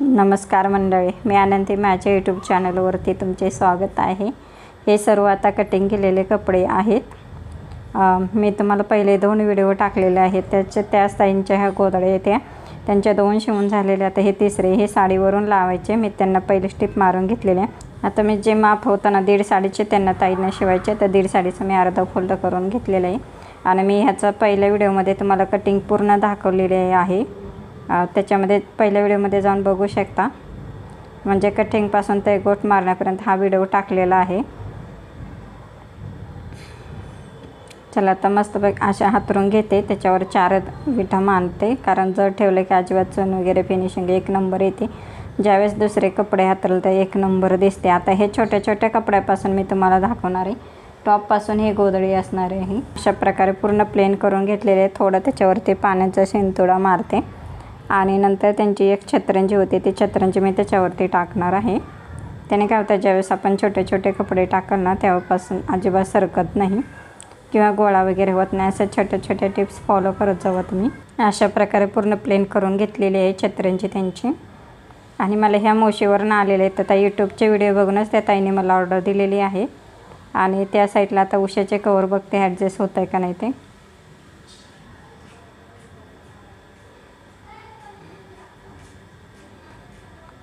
नमस्कार मंडळी मी आनंदी माझ्या यूट्यूब चॅनलवरती तुमचे स्वागत आहे. हे सर्व आता कटिंग केलेले कपडे आहेत. मी तुम्हाला पहिले दोन व्हिडिओ टाकलेले आहेत. त्याच्या त्या ताईंच्या ह्या गोदड्या येत्या. त्यांच्या दोन शिवून झालेले आता हे तिसरे हे साडीवरून लावायचे. मी त्यांना पहिले स्टिप मारून घेतलेले. आता मी जे माप होतं ना दीड साडीचे त्यांना ताईंना शिवायचे. तर दीड साडीचं मी अर्धा फोल्ड करून घेतलेलं आहे. आणि मी ह्याचा पहिल्या व्हिडिओमध्ये तुम्हाला कटिंग पूर्ण दाखवलेले आहे. त्याच्यामध्ये पहिल्या व्हिडिओमध्ये जाऊन बघू शकता. म्हणजे कटिंगपासून ते गोट मारण्यापर्यंत हा व्हिडिओ टाकलेला आहे. चला आता मस्त बघ अशा हातरून घेते. त्याच्यावर चार विठा मानते. कारण जर ठेवलं की अजिबात चण वगैरे फिनिशिंग एक नंबर येते. ज्यावेळेस दुसरे कपडे हातरले तर एक नंबर दिसते. आता हे छोट्या छोट्या कपड्यापासून मी तुम्हाला दाखवणार आहे. टॉपपासून ही गोधळी असणार आहे अशा प्रकारे पूर्ण प्लेन करून घेतलेले आहे. थोडं त्याच्यावरती पाण्याचा शेंतुडा मारते. आणि नंतर त्यांची एक छत्रंजी होती ती छत्रंजी मी त्याच्यावरती टाकणार आहे. त्याने काय होतं ज्यावेळेस आपण छोटे छोटे कपडे टाकल ना तेव्हापासून अजिबात सरकत नाही किंवा गोळा वगैरे होत नाही असं छोट्या छोट्या टिप्स फॉलो करत जावं तुम्ही. अशा प्रकारे पूर्ण प्लेन करून घेतलेली आहे छत्रंजी त्यांची. आणि मला ह्या मोशीवरून आलेले आहेत. तर यूट्यूबचे व्हिडिओ बघूनच त्या ताईने मला ऑर्डर दिलेली आहे. आणि त्या साईडला आता उशाचे कवर बघते ॲडजस्ट होत आहे का नाही ते.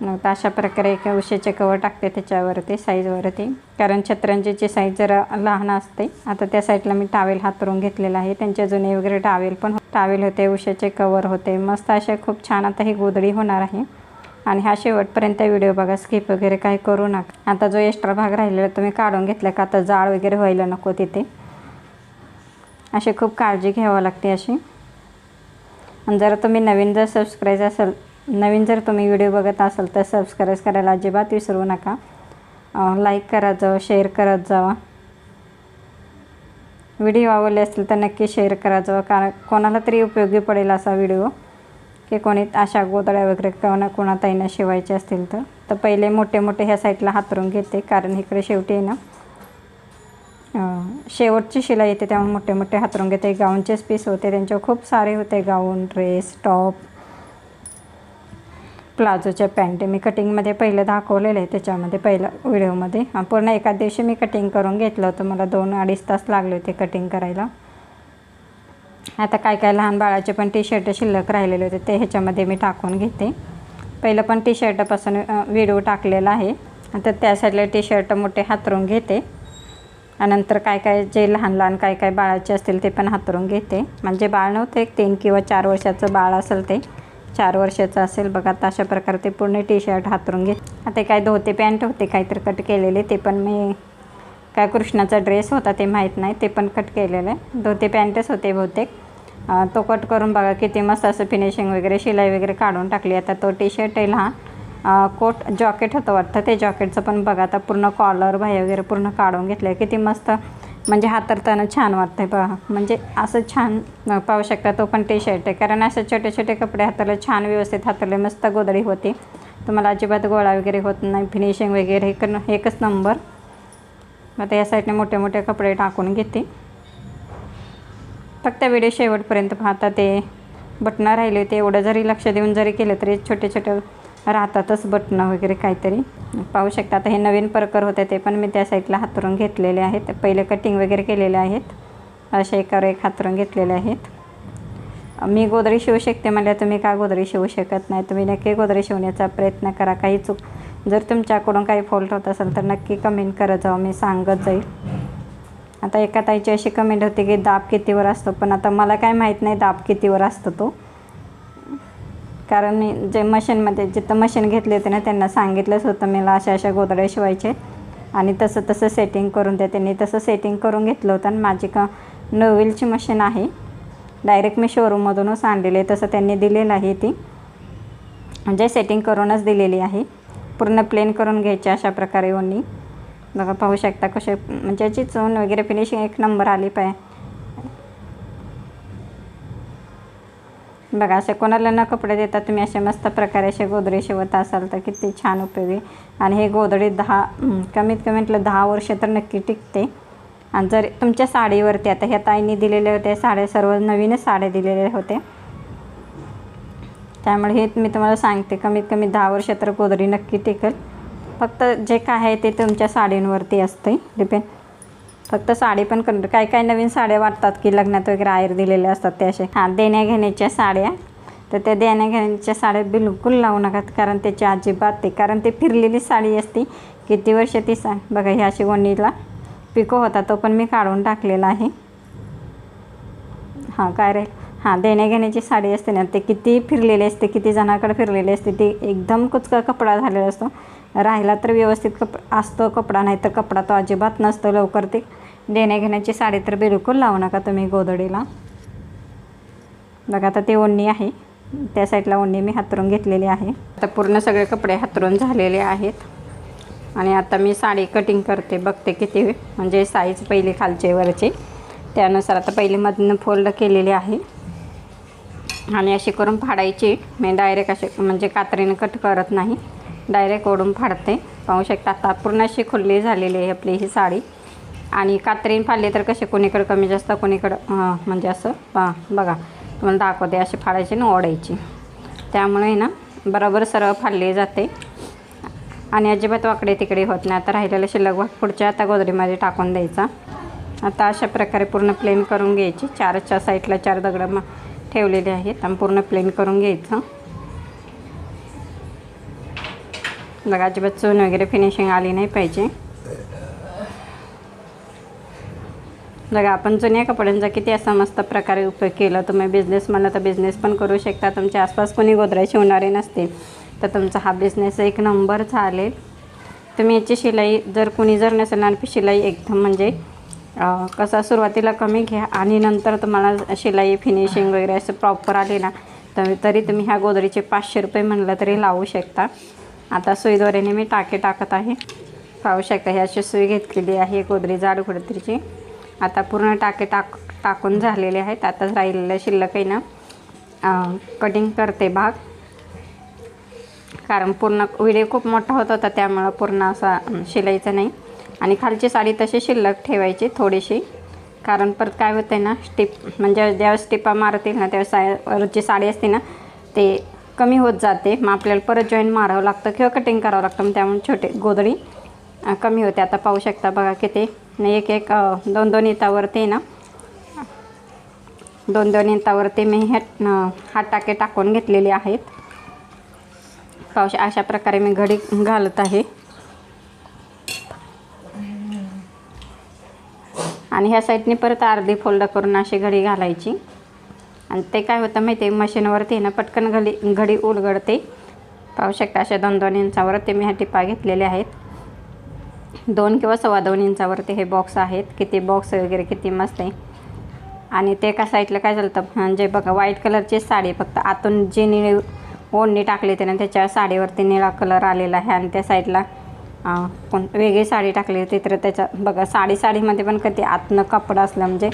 मग तर अशा प्रकारे एका उशेचे कवर टाकते त्याच्यावरती साईजवरती कारण छत्रंजीची साईज जरा लहान असते. आता त्या साईडला मी टावेल हातरून घेतलेला आहे. त्यांचे जुने वगैरे टावेल पण हो-, टावेल होते उशाचे कवर होते. मस्त असे खूप छान आता ही गोदडी होणार आहे. आणि हा शेवटपर्यंत व्हिडिओ बघा स्किप वगैरे काही करू नका. आता जो एक्स्ट्रा भाग राहिलेला तुम्ही काढून घेतला का आता जाळ वगैरे व्हायला नको तिथे. अशी खूप काळजी घ्यावं लागते अशी. आणि जर तुम्ही नवीन जर सबस्क्राईब असेल नवीन जर तुम्ही व्हिडिओ बघत असाल तर सबस्क्राईब करायला अजिबात विसरू नका. लाईक करत जावं शेअर करत जावा. व्हिडिओ आवडले असतील तर नक्की शेअर करत जावा. कारण कोणाला तरी उपयोगी पडेल असा व्हिडिओ. की कोणी अशा गोदड्या वगैरे कोणा कोणा ताईंना शिवायचे असतील तर. तर पहिले मोठे मोठे ह्या साईडला हातरून घेते. कारण इकडे शेवटी आहे ना शेवटची शिलाई येते त्यामुळे मोठे मोठे हातरून घेते. गाऊनचेच पीस होते. त्यांच्यावर खूप सारे होते. गाऊन ड्रेस टॉप प्लाझोच्या पॅन्ट मी कटिंगमध्ये पहिलं दाखवलेलं आहे त्याच्यामध्ये पहिल्या व्हिडिओमध्ये. पूर्ण एका दिवशी मी कटिंग करून घेतलं होतं मला दोन अडीच तास लागले होते कटिंग करायला. आता काय काय लहान बाळाचे पण टी शर्ट शिल्लक राहिलेले होते ते ह्याच्यामध्ये मी टाकून घेते. पहिलं पण टी शर्टपासून व्हिडिओ टाकलेला आहे. आता त्या साईडला टी शर्ट मोठे हातरून घेते. आणि नंतर काय काय जे लहान लहान काय काय बाळाचे असतील ते पण हातरून घेते. म्हणजे बाळ नव्हते एक तीन किंवा चार वर्षाचं बाळ असेल ते. चार वर्षाचं असेल. बघा आता अशा प्रकारे ते पूर्ण टी शर्ट हातरून घे. आता काय धोते पॅन्ट होते काहीतरी कट केलेले. ते पण मी काय कृष्णाचा ड्रेस होता ते माहीत नाही. ते पण कट केलेलं. आहे धोते पॅन्टच होते बहुतेक. तो कट करून बघा किती मस्त असं फिनिशिंग वगैरे शिलाई वगैरे काढून टाकली. आता तो टी शर्ट आहे लहान. कोट जॉकेट होतं वाटतं. ते जॉकेटचं पण बघा आता पूर्ण कॉलर भाई वगैरे पूर्ण काढून घेतलं आहे किती मस्त म्हणजे हातरताना छान वाटतं आहे बघा. म्हणजे असं छान पाहू शकता तो पण टी शर्ट आहे. कारण असं छोटे छोटे कपडे हाताला छान व्यवस्थित हाताला मस्त गोदडी होते. तुम्हाला अजिबात गोळा वगैरे होत नाही. फिनिशिंग वगैरे एक एकच नंबर आता या साईडने मोठे मोठे कपडे टाकून घेते. फक्त व्हिडिओ शेवटपर्यंत पाहता ते बटणं राहिले होते. एवढं जरी लक्ष देऊन जरी केलं तरी छोटे छोटे राहतातच बटणं वगैरे काहीतरी. पाहू शकता आता हे नवीन परकर होते ते पण मी त्या साईडला हातरून घेतलेले आहेत. पहिले कटिंग वगैरे केलेले आहेत. असे एकावर एक हातरून घेतलेले आहेत. मी गोदरी शिवू शकते म्हणजे तुम्ही का गोदरी शिवू शकत नाही? तुम्ही नक्की गोदरी शिवण्याचा प्रयत्न करा. काही चूक जर तुमच्याकडून काही फॉल्ट होत असेल तर नक्की कमेंट करत जाऊ मी सांगत जाईल. आता एका ताईची अशी कमेंट होती की दाब कितीवर असतो? पण आता मला काय माहीत नाही दाब कितीवर असतो तो. कारण मी जे मशीनमध्ये जिथं मशीन घेतले होते ना त्यांना सांगितलंच होतं मला अशा अशा गोदड्या शिवायचे. आणि तसं तसं सेटिंग करून द्या त्यांनी तसं सेटिंग करून घेतलं होतं आणि माझी का नोवेलची मशीन आहे. डायरेक्ट मी शोरूममधूनच आणलेली आहे. तसं त्यांनी दिलेलं आहे ती. म्हणजे सेटिंग करूनच दिलेली आहे. पूर्ण प्लेन करून घ्यायची अशा प्रकारे ओनी बघा पाहू शकता कसे म्हणजे याची चून वगैरे फिनिशिंग एक नंबर आली पाय. बघा असे कोणाला न कपडे देता तुम्ही असे मस्त प्रकारे असे गोदडे शिवत असाल तर किती छान उपयोगी. आणि हे गोदडे दहा कमीत कमी म्हटलं दहा वर्ष तर नक्की टिकते. आणि जर तुमच्या साडीवरती आता ह्या ताईंनी दिलेले होते साड्या सर्व नवीनच साड्या दिलेल्या होत्या. त्यामुळे हे मी तुम्हाला सांगते कमीत कमी दहा वर्ष तर गोदडी नक्की टिकेल. फक्त जे काय आहे ते तुमच्या साडींवरती असते डिपेंड. फक्त साडी पण कन काही काही नवीन साड्या वाटतात की लग्नात वगैरे आयर दिलेल्या असतात ते असे? हां देण्याघेण्याच्या साड्या. तर त्या देण्याघेण्याच्या साड्या बिलकुल लावू नका कारण त्याची अजिबात ते कारण ते फिरलेली साडी असते. किती वर्ष ती सा बघा ह्या अशी वणीला पिको होता तो पण मी काढून टाकलेला आहे. हां काय रे? हां देण्याघेण्याची साडी असते ना ते किती फिरलेली असते किती जणाकडे फिरलेली असते ती एकदम कुचका कपडा झालेला असतो. राहिला तर व्यवस्थित कप असतो कपडा नाही तर कपडा तो अजिबात नसतो लवकर ते. देण्याघेण्याची साडी तर बिलकुल लावू नका तुम्ही गोदडीला बघा आता ती ओढणी आहे. त्या साईडला ओढणी मी हातरून घेतलेली आहे. आता पूर्ण सगळे कपडे हातरून झालेले आहेत. आणि आता मी साडी कटिंग करते बघते किती म्हणजे साईज पहिली खालचे वरचे. त्यानुसार आता पहिली मधनं फोल्ड केलेली आहे. आणि अशी करून फाडायची. मी डायरेक्ट असे म्हणजे कात्रीनं कट करत नाही. डायरेक्ट ओढून फाडते. पाहू शकता आता पूर्ण अशी खुल्ली झालेली आहे आपली ही साडी. आणि कात्रीन फाडले तर कसे कोणीकडं कमी जास्त कोणीकडं म्हणजे असं पा बघा. तुम्हाला दाखवते असे फाडायचे ना ओढायची. त्यामुळे ना बरोबर सरळ फाडले जाते. आणि अजिबात वाकडे तिकडे होत नाही. आता राहिलेलं शिल्लक भाग पुढच्या आता गोदरीमध्ये टाकून द्यायचा. आता अशा प्रकारे पूर्ण प्लेन करून घ्यायची. चारच्या साईडला चार दगडं मग ठेवलेले आहेत आणि पूर्ण प्लेन करून घ्यायचं. बघा अजिबात चून वगैरे फिनिशिंग आली नाही पाहिजे. बघा आपण जुन्या कपड्यांचा किती असा मस्त प्रकारे उपयोग केला. तुम्ही बिझनेस म्हणलं तर बिझनेस पण करू शकता. तुमच्या आसपास कोणी गोदऱ्या शिवणारे नसतील तर तुमचा हा बिझनेस एक नंबर चालेल. तुम्ही याची शिलाई जर कोणी जर नसेल आणखी शिलाई एकदम म्हणजे कसा सुरुवातीला कमी घ्या आणि नंतर तुम्हाला शिलाई फिनिशिंग वगैरे असं प्रॉपर आले ना तर तरी तुम्ही ह्या गोदरीचे पाचशे रुपये म्हणलं तरी लावू शकता. आता सुईद्वारेने मी टाके टाकत आहे. पाहू शकता ही अशी सुई घेतलेली आहे गोदरी जाड गोदरीची आता पूर्ण टाके टाक टाकून झालेले आहेत. आता राहिलेलं शिल्लक आहे ना. कटिंग करते भाग. कारण पूर्ण व्हिडिओ खूप मोठा होत होता त्यामुळं पूर्ण असा अं, शिलाईचा नाही. आणि खालची साडी तशी शिल्लक ठेवायची थोडीशी. कारण परत काय होतं आहे ना स्टिप म्हणजे ज्यावेळेस स्टिपा मारतील ना त्यावेळेस सा वरची साडी असते ना ते कमी होत जाते. मग आपल्याला परत जॉईन मारावं लागतं किंवा कटिंग करावं लागतं. मग त्यामुळे छोटे गोदडी कमी होते. आता पाहू शकता बघा किती. आणि एक एक दोन दोन इंतावरती ना. दोन दोन इंतावरती मी हे हा हात टाके टाकून घेतलेले आहेत. पाऊस अशा प्रकारे मी घडी घालत आहे. आणि ह्या साईडने परत अर्धी फोल्ड करून अशी घडी घालायची. आणि ते काय होतं माहिती आहे? मशीनवरती ना पटकन घडी घडी उलगडते. पाहू शकता अशा दोन दोन इंचावर ते मी ह्या टिपा घेतलेल्या आहेत. दोन किंवा सव्वा दोन इंचावरती हे बॉक्स आहेत. किती बॉक्स वगैरे किती मस्त आहे. आणि ते एका साईडला काय चालतं म्हणजे बघा व्हाईट कलरची साडी फक्त आतून जी निळी ओढणी टाकली होती ना त्याच्या साडीवरती निळा कलर आलेला आहे. आणि त्या साईडला कोण वेगळी साडी टाकली होती. तर त्याच्या बघा साडी साडीमध्ये पण कधी आतनं कपडा असला म्हणजे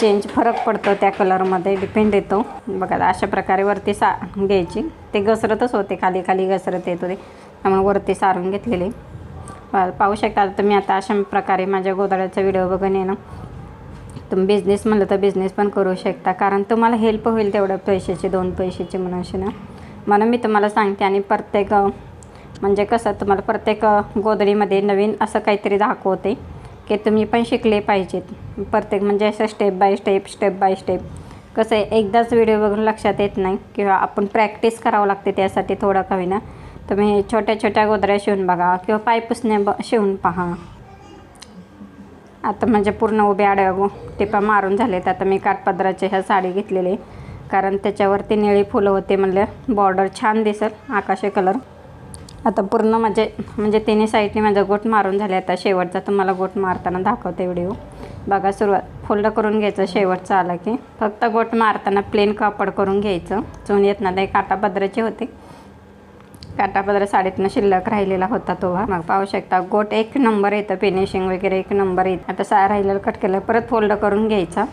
चेंज फरक पडतो त्या कलरमध्ये डिपेंड येतो. बघा अशा प्रकारे वरती सा घ्यायची. ते घसरतच होते खाली खाली घसरत येत होते. त्यामुळे वरती सारून घेतलेले. पाहू शकता. तुम्ही आता अशा प्रकारे माझ्या गोदाड्याचा व्हिडिओ बघून येणं तुम्ही बिझनेस म्हणलं तर बिझनेस पण करू शकता. कारण तुम्हाला हेल्प होईल तेवढ्या पैशाची दोन पैशाची म्हणून ना. म्हणून मी तुम्हाला सांगते आणि प्रत्येक म्हणजे कसं तुम्हाला प्रत्येक गोदडीमध्ये नवीन असं काहीतरी दाखवते की तुम्ही पण शिकले पाहिजेत. प्रत्येक म्हणजे असं step by step step by step कसं आहे एकदाच व्हिडिओ बघून लक्षात येत नाही किंवा आपण प्रॅक्टिस करावं लागते त्यासाठी थोडं का होईना. तुम्ही छोट्या छोट्या गोदऱ्या शिवून बघा किंवा पायपुसण्या ब शिवून पहा. आता म्हणजे पूर्ण उभ्या आड्या टिपा मारून झालेत. आता मी काठपदराची ह्या साडी घेतलेली कारण त्याच्यावरती निळी फुलं होते म्हणलं. बॉर्डर छान दिसेल आकाशी कलर. आता पूर्ण म्हणजे म्हणजे तिन्ही साईडने म्हणजे माझा गोट मारून झाले. आता शेवटचा तुम्हाला गोट मारताना दाखवते व्हिडिओ. बघा सुरुवात. फोल्ड करून घ्यायचं शेवटचा आला की. फक्त गोट मारताना प्लेन कापड करून घ्यायचं. चून येत ना ते काटापदराचे होते. काटापदर साडीतनं शिल्लक राहिलेला होता तो हा. मग पाहू शकता गोट एक नंबर येतं फिनिशिंग वगैरे एक नंबर येतं. आता सा राहिलेलं कट केलं परत फोल्ड करून घ्यायचा.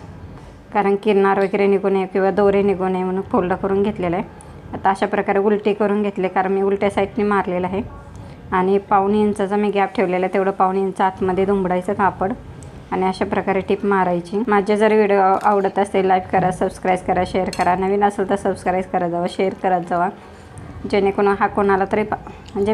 कारण किरणार वगैरे निघू नये किंवा दोरे निघू नये म्हणून फोल्ड करून घेतलेलं आहे. आता अशा प्रकारे उलटी करून घेतले कारण मी उलट्या साईडने मारलेलं आहे. आणि पावणे इंचाचा मी गॅप ठेवलेला आहे तेवढं पावणे इंच आतमध्ये दुंबडायचं कापड. आणि अशा प्रकारे टिप मारायची. माझे जर व्हिडिओ आवडत असेल लाईक करा सबस्क्राईब करा शेअर करा. नवीन असेल तर सबस्क्राईब करत जावा शेअर करत जावा. जेणेकरून हा कोणाला तरी पा म्हणजे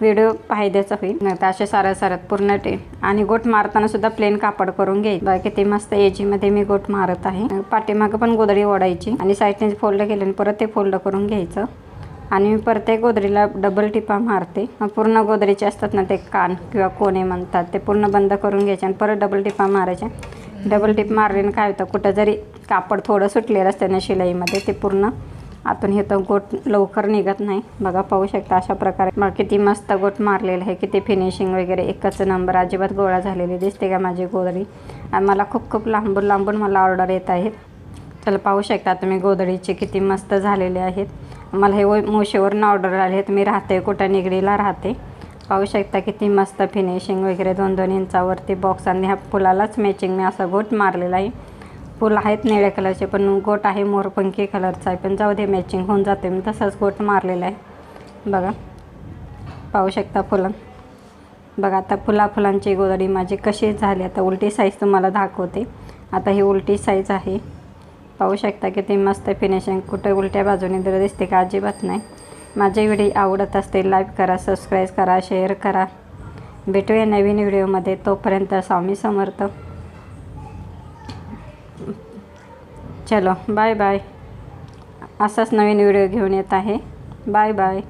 व्हिडिओ फायद्याचा होईल. नाही तर असे सारत सारत पूर्ण टे आणि गोट मारताना सुद्धा प्लेन कापड करून घेईल बघा किती मस्त एजीमध्ये मी गोट मारत आहे. पाठीमागं पण गोदडी ओढायची आणि साईडने फोल्ड केले परत ते फोल्ड करून घ्यायचं. आणि मी प्रत्येक गोदरीला डबल टिपा मारते. मग पूर्ण गोदरीचे असतात ना ते कान किंवा कोणे म्हणतात ते पूर्ण बंद करून घ्यायचे आणि परत डबल टिपा मारायचे डबल टिप मारल्याने काय होतं कुठं जरी कापड थोडं सुटलेलं असतं ना शिलाईमध्ये ते पूर्ण आतून हे तर गोट लवकर निघत नाही. बघा पाहू शकता अशा प्रकारे. मग किती मस्त गोट मारलेलं आहे किती फिनिशिंग वगैरे. एकच नंबर अजिबात गोळा झालेली दिसते का माझी गोदडी आणि मला खूप खूप लांबून लांबून मला ऑर्डर येत आहेत. चला पाहू शकता तुम्ही गोदडीचे किती मस्त झालेले आहेत. मला हे मोशेवरून ऑर्डर आले आहेत. मी राहते कुठं निगडीला राहते. पाहू शकता किती मस्त फिनिशिंग वगैरे. दोन दोन इंचावरती बॉक्स आणि ह्या फुलालाच मॅचिंग मी असा गोट मारलेला आहे. फुल आहेत निळ्या कलरचे पण गोट आहे मोरपंखी कलरचा आहे पण जाऊ दे मॅचिंग होऊन जाते. मी तसाच गोट मारलेला आहे. बघा. पाहू शकता फुलं. बघा आता फुला फुलांची गोदडी माझी कशी झाली आता उलटी साईज तुम्हाला दाखवते. आता ही उलटी साईज आहे. पाहू शकता किती मस्त फिनिशिंग कुठे उलट्या बाजूने जर दिसते का? अजिबात नाही. माझे व्हिडिओ आवडत असते लाईक करा सबस्क्राईब करा शेअर करा. भेटूया नवीन व्हिडिओमध्ये. तोपर्यंत स्वामी समर्थ. चलो बाय बाय असाच नवीन व्हिडिओ घेऊन येत आहे. Bye bye